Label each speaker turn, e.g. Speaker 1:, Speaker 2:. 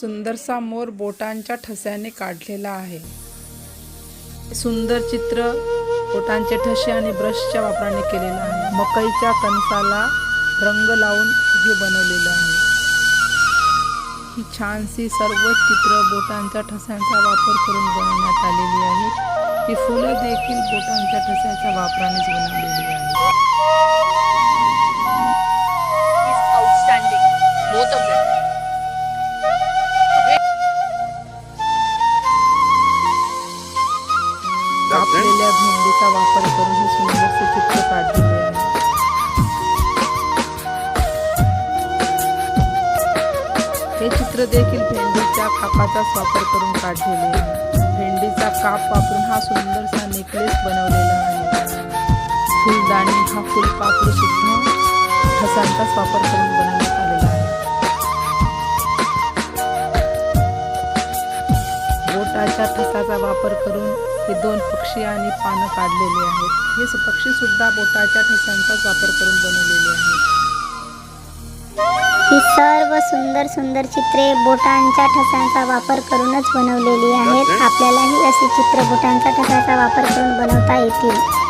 Speaker 1: सुंदरसा मोर बोटांच्या ठस्याने काढलेला आहे. सुंदर चित्र बोटांचे ठसे आणि ब्रशच्या वापराने केलेलं आहे. मकईच्या कणसाला रंग लावून हे बनवलेलं आहे. ही छानशी सर्व चित्र बोटांच्या ठस्यांचा वापर करून बनवण्यात आलेली आहेत ही फुलं देखील बोटांच्या ठस्याच्या वापरानेच बनवलेली आहेत. कापलेल्या भेंडीचा वापर करून हे सुंदरसे चित्र काढलेले आहे. हे चित्र देखील भेंडीच्या कापाचाच वापर करून काढलेले आहे. भेंडीचा काप वापरून हा सुंदरसा नेकलेस बनवलेला आहे. फुलदाणी हा फुलपाखरू सुद्धा ठसांचाच वापर करून बनवण्यात आला बोटाच्या ठसाचा वापर करून हे दोन पक्षी आणि पानं काढलेले आहेत. हे सु- पक्षी सुद्धा बोटाच्या ठसांचाच वापर करून बनवलेले आहेत.
Speaker 2: ही सर्व सुंदर सुंदर चित्रे बोटांच्या ठसांचा वापर करूनच बनवलेली आहेत. आपल्यालाही अशी चित्र बोटांच्या ठसाचा वापर करून बनवता येतील.